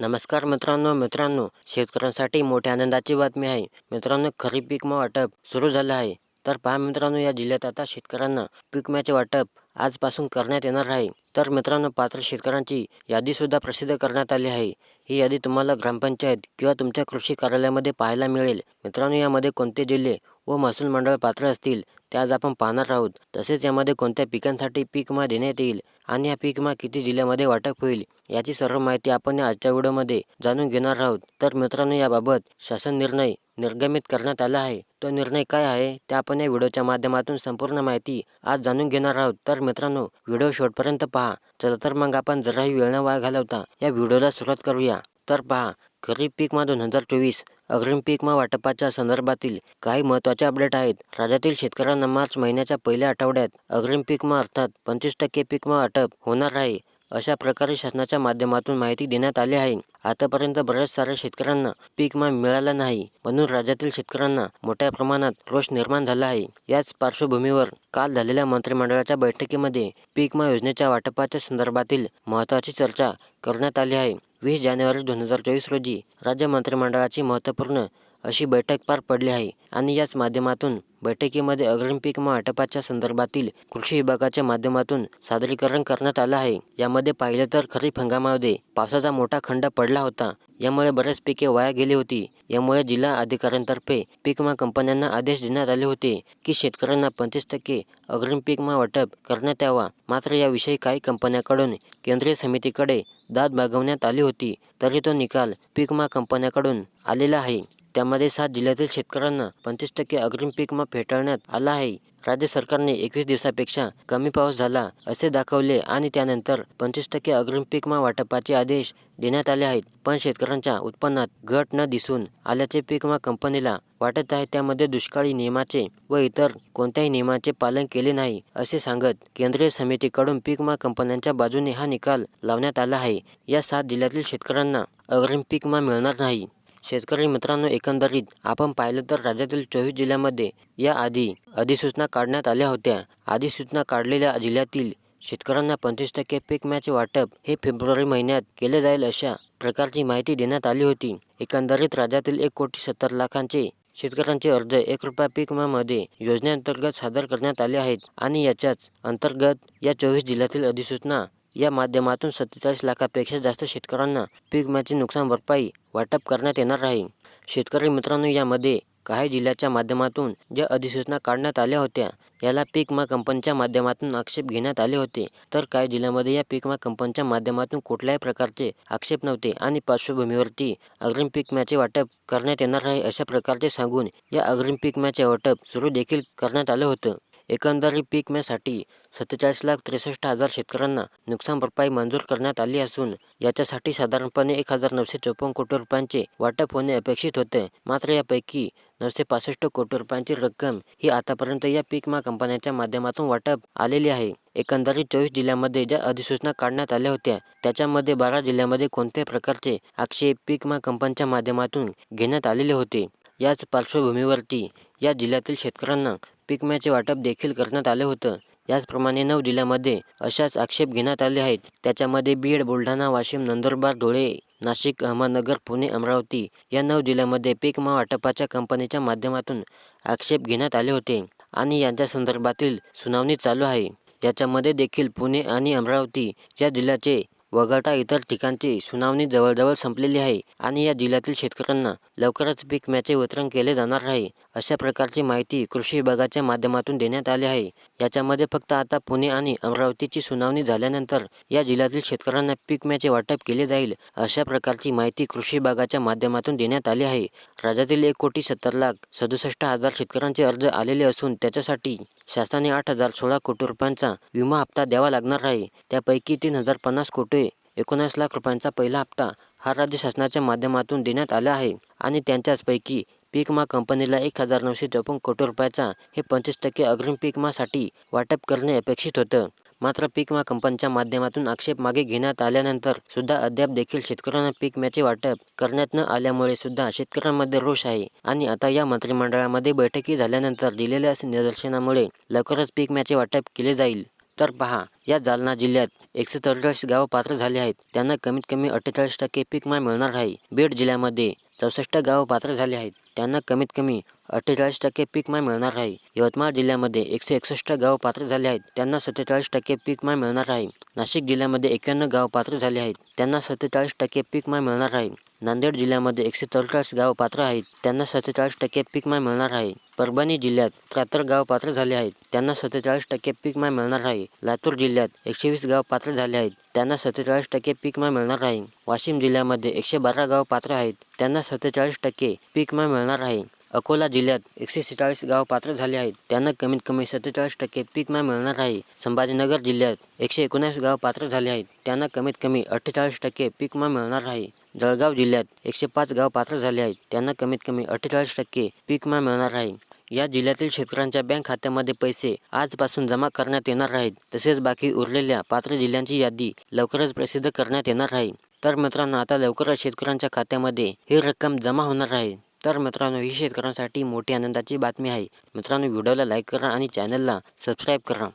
नमस्कार मित्रांनो मित्रांनो शेतकऱ्यांसाठी मोठ्या आनंदाची बातमी आहे. मित्रांनो खरीप पीक वाटप सुरू झालं आहे. तर पहा मित्रांनो या जिल्ह्यात आता शेतकऱ्यांना पिकम्याचे वाटप आजपासून करण्यात येणार आहे. तर मित्रांनो पात्र शेतकऱ्यांची यादीसुद्धा प्रसिद्ध करण्यात आली आहे. ही यादी तुम्हाला ग्रामपंचायत किंवा तुमच्या कृषी कार्यालयामध्ये पाहायला मिळेल. मित्रांनो यामध्ये कोणते जिल्हे व महसूल मंडळ पात्र असतील ते आज आपण पाहणार आहोत. तसेच यामध्ये कोणत्या पिकांसाठी पीक विमा देण्यात येईल आणि या पीक विमा किती जिल्ह्यामध्ये वाटप होईल याची सर्व माहिती आपण या आजच्या व्हिडिओमध्ये जाणून घेणार आहोत. तर मित्रांनो याबाबत शासन निर्णय निर्गमित करण्यात आला आहे. तो निर्णय काय आहे ते आपण या व्हिडिओच्या माध्यमातून संपूर्ण माहिती आज जाणून घेणार आहोत. तर मित्रांनो व्हिडिओ शेवटपर्यंत पहा. चला तर मग आपण जराही वेळ न वाया घालवता या व्हिडिओला सुरुवात करूया. तर पहा खरीप पीक दोन हजार चोवीस अग्रिम पीक वाटपाच्या संदर्भातील काही महत्त्वाचे अपडेट आहेत. राज्यातील शेतकऱ्यांना मार्च महिन्याच्या पहिल्या आठवड्यात अग्रिम पीक अर्थात पंचवीस टक्के पीक वाटप होणार आहे. अशा प्रकारे शासनाच्या माध्यमातून माहिती देण्यात आली आहे. आतापर्यंत बऱ्याच साऱ्या शेतकऱ्यांना पीक विमा मिळाला नाही. म्हणून राज्यातील शेतकऱ्यांना मोठ्या प्रमाणात रोष निर्माण झाला आहे. याच पार्श्वभूमीवर काल झालेल्या मंत्रिमंडळाच्या बैठकीमध्ये पीक योजनेच्या वाटपाच्या संदर्भातील महत्त्वाची चर्चा करण्यात आली आहे. वीस जानेवारी दोन हजार चोवीस रोजी राज्य मंत्रिमंडळाची महत्त्वपूर्ण अशी बैठक पार पडली आहे. आणि याच माध्यमातून बैठकीमध्ये अग्रिम पीक वाटपाच्या संदर्भातील कृषी विभागाच्या माध्यमातून सादरीकरण करण्यात आलं आहे. यामध्ये पाहिलं तर खरीप हंगामामध्ये पावसाचा मोठा खंड पडला होता. यामुळे बरेच पिके वाया गेली होती. यामुळे जिल्हा अधिकाऱ्यांतर्फे पीक विमा कंपन्यांना आदेश देण्यात आले होते की शेतकऱ्यांना पंचवीस टक्के अग्रिम पीक विमा वाटप करण्यात यावा. मात्र याविषयी काही कंपन्यांकडून केंद्रीय समितीकडे दाद मागवण्यात आली होती. तरी तो निकाल पीक विमा कंपन्याकडून आलेला आहे. त्यामध्ये सात जिल्ह्यातील शेतकऱ्यांना पंचवीस टक्के अग्रिम पीक विमा फेटाळण्यात आला आहे. राज्य सरकारने एकवीस दिवसापेक्षा कमी पाऊस झाला असे दाखवले आणि त्यानंतर पंचवीस टक्के अग्रिम पीक विमा वाटपाचे आदेश देण्यात आले आहेत. पण शेतकऱ्यांच्या उत्पन्नात घट न दिसून आल्याचे पीक विमा कंपनीला वाटत आहे. त्यामध्ये दुष्काळी नियमाचे व इतर कोणत्याही नियमाचे पालन केले नाही असे सांगत केंद्रीय समितीकडून पीक विमा कंपन्यांच्या बाजूने हा निकाल लावण्यात आला आहे. या सात जिल्ह्यातील शेतकऱ्यांना अग्रिम पीक विमा मिळणार नाही. शेतकरी मित्रांनो एकंदरीत आपण पाहिलं तर राज्यातील चोवीस जिल्ह्यामध्ये याआधी अधिसूचना काढण्यात आल्या होत्या. अधिसूचना काढलेल्या जिल्ह्यातील शेतकऱ्यांना पंचवीस टक्के पीक मॅच वाटप हे फेब्रुवारी महिन्यात केले जाईल अशा प्रकारची माहिती देण्यात आली होती. एकंदरीत राज्यातील एक कोटी सत्तर लाखांचे शेतकऱ्यांचे अर्ज एक रुपया पीक विम्यामध्ये योजनेअंतर्गत सादर करण्यात आले आहेत आणि याच्याच अंतर्गत या चोवीस जिल्ह्यातील अधिसूचना या माध्यमातून सत्तेचाळीस लाखापेक्षा जास्त शेतकऱ्यांना पीक विम्याची नुकसान भरपाई वाटप करण्यात येणार आहे. शेतकरी मित्रांनो यामध्ये काही जिल्ह्याच्या माध्यमातून ज्या अधिसूचना काढण्यात आल्या होत्या याला पीक कंपनीच्या माध्यमातून आक्षेप घेण्यात आले होते. तर काही जिल्ह्यामध्ये या पीक विमा कंपनीच्या माध्यमातून कुठल्याही प्रकारचे आक्षेप नव्हते आणि पार्श्वभूमीवरती अग्रिम पीक वाटप करण्यात येणार आहे अशा प्रकारचे सांगून या अग्रिम पीक वाटप सुरू देखील करण्यात आलं होतं. एकंदरीत पीक विम्यासाठी सत्तेचाळीस लाख त्रेसष्ट हजार शेतकऱ्यांना नुकसान भरपाई मंजूर करण्यात आली असून याच्यासाठी साधारणपणे एक हजार नऊशे चौपन्न कोटी रुपयांचे वाटप होणे अपेक्षित होते. मात्र यापैकी नऊशे पासष्ट कोटी रुपयांची रक्कम ही आतापर्यंत या पीक विमा कंपन्यांच्या माध्यमातून वाटप आलेली आहे. एकंदरीत चोवीस जिल्ह्यामध्ये ज्या अधिसूचना काढण्यात आल्या होत्या त्याच्यामध्ये बारा जिल्ह्यामध्ये कोणत्याही प्रकारचे आक्षेप पीक विमा कंपनीच्या माध्यमातून घेण्यात आलेले होते. याच पार्श्वभूमीवरती या जिल्ह्यातील शेतकऱ्यांना पीक वाटप देखील करण्यात आले होतं. याचप्रमाणे नऊ जिल्ह्यामध्ये अशाच आक्षेप घेण्यात आले आहेत. त्याच्यामध्ये बीड बुलढाणा वाशिम नंदुरबार धुळे नाशिक अहमदनगर पुणे अमरावती या नऊ जिल्ह्यामध्ये पिकमा वाटपाच्या कंपनीच्या माध्यमातून आक्षेप घेण्यात आले होते आणि यांच्या संदर्भातील सुनावणी चालू आहे. याच्यामध्ये देखील पुणे आणि अमरावती या जिल्ह्याचे वगळता इतर ठिकाणची सुनावणी जवळजवळ संपलेली आहे आणि या जिल्ह्यातील शेतकऱ्यांना लवकरच पीक विम्याचे वितरण केले जाणार आहे अशा प्रकारची माहिती कृषी विभागाच्या माध्यमातून देण्यात आली आहे. याच्यामध्ये फक्त आता पुणे आणि अमरावतीची सुनावणी झाल्यानंतर या जिल्ह्यातील शेतकऱ्यांना पीक विम्याचे वाटप केले जाईल अशा प्रकारची माहिती कृषी विभागाच्या माध्यमातून देण्यात आली आहे. राज्यातील एक कोटी सत्तर लाख सदुसष्ट हजार शेतकऱ्यांचे अर्ज आलेले असून त्याच्यासाठी शासनाने आठ हजार सोळा कोटी रुपयांचा विमा हप्ता द्यावा लागणार आहे. त्यापैकी तीन हजार पन्नास कोटी एकोणास लाख रुपयांचा पहिला हप्ता हा राज्य शासनाच्या माध्यमातून देण्यात आला आहे. आणि त्यांच्याचपैकी पीक विमा कंपनीला एक हजार नऊशे चौपन्न कोटी रुपयाचा हे पंचवीस टक्के अग्रिम पीक मासाठी वाटप करणे अपेक्षित होतं. मात्र पीक विमा कंपनीच्या माध्यमातून आक्षेप मागे घेण्यात आल्यानंतर सुद्धा अद्याप देखील शेतकऱ्यांना पीक विम्याचे वाटप करण्यात न आल्यामुळे सुद्धा शेतकऱ्यांमध्ये रोष आहे. आणि आता या मंत्रिमंडळामध्ये बैठकी झाल्यानंतर दिलेल्या निदर्शनामुळे लवकरच पीक विम्याचे वाटप केले जाईल. तर पहा या जालना जिल्ह्यात एकशे चौवेचाळीस गावं पात्र झाली आहेत. त्यांना कमीत कमी अठ्ठेचाळीस टक्के पीक विमा मिळणार आहे. बीड जिल्ह्यामध्ये चौसष्ट गाव पात्र झाले आहेत. त्यांना कमीत कमी अठ्ठेचाळीस टक्के पीक माय मिळणार आहे. यवतमाळ जिल्ह्यामध्ये एकशे एकसष्ट गाव पात्र झाले आहेत. त्यांना सत्तेचाळीस टक्के पीक माय मिळणार आहे. नाशिक जिल्ह्यामध्ये एक्क्याण्णव गाव पात्र झाले आहेत. त्यांना सत्तेचाळीस टक्के पीक माय मिळणार आहे. नांदेड जिल्ह्यामध्ये एकशे चौचाळीस गाव पात्र आहेत. त्यांना सत्तेचाळीस टक्के पीक माय मिळणार आहे. परभणी जिल्ह्यात त्र्याहत्तर गाव पात्र झाले आहेत. त्यांना सत्तेचाळीस टक्के पीक विमा मिळणार आहे. लातूर जिल्ह्यात एकशे वीस गाव पात्र झाले आहेत. त्यांना सत्तेचाळीस टक्के पीक विमा मिळणार आहे. वाशिम जिल्ह्यामध्ये एकशे बारा गाव पात्र आहेत. त्यांना सत्तेचाळीस टक्के पीक विमा मिळणार आहे. अकोला जिल्ह्यात एकशे सेहेचाळीस गाव पात्र झाले आहेत. त्यांना कमीत कमी सत्तेचाळीस टक्के पीक विमा मिळणार आहे. संभाजीनगर जिल्ह्यात एकशे एकोणीस गाव पात्र झाले आहेत. त्यांना कमीत कमी अठ्ठेचाळीस टक्के पीक विमा मिळणार आहे. जळगाव जिल्ह्यात एकशे पाच गाव पात्र झाले आहेत. त्यांना कमीत कमी अठ्ठेचाळीस टक्के पीक विमा मिळणार आहे. या जिल्ह्यातील शेतकऱ्यांच्या बँक खात्यामध्ये पैसे आजपासून जमा करण्यात येणार आहेत. तसेच बाकी उरलेल्या पात्र जिल्ह्यांची यादी लवकरच प्रसिद्ध करण्यात येणार आहे. तर मित्रांनो आता लवकरच शेतकऱ्यांच्या खात्यामध्ये ही रक्कम जमा होणार आहे. तर मित्रांनो ही शेतकऱ्यांसाठी मोठी आनंदाची बातमी आहे. मित्रांनो व्हिडिओला लाईक करा आणि चॅनलला सबस्क्राईब करा.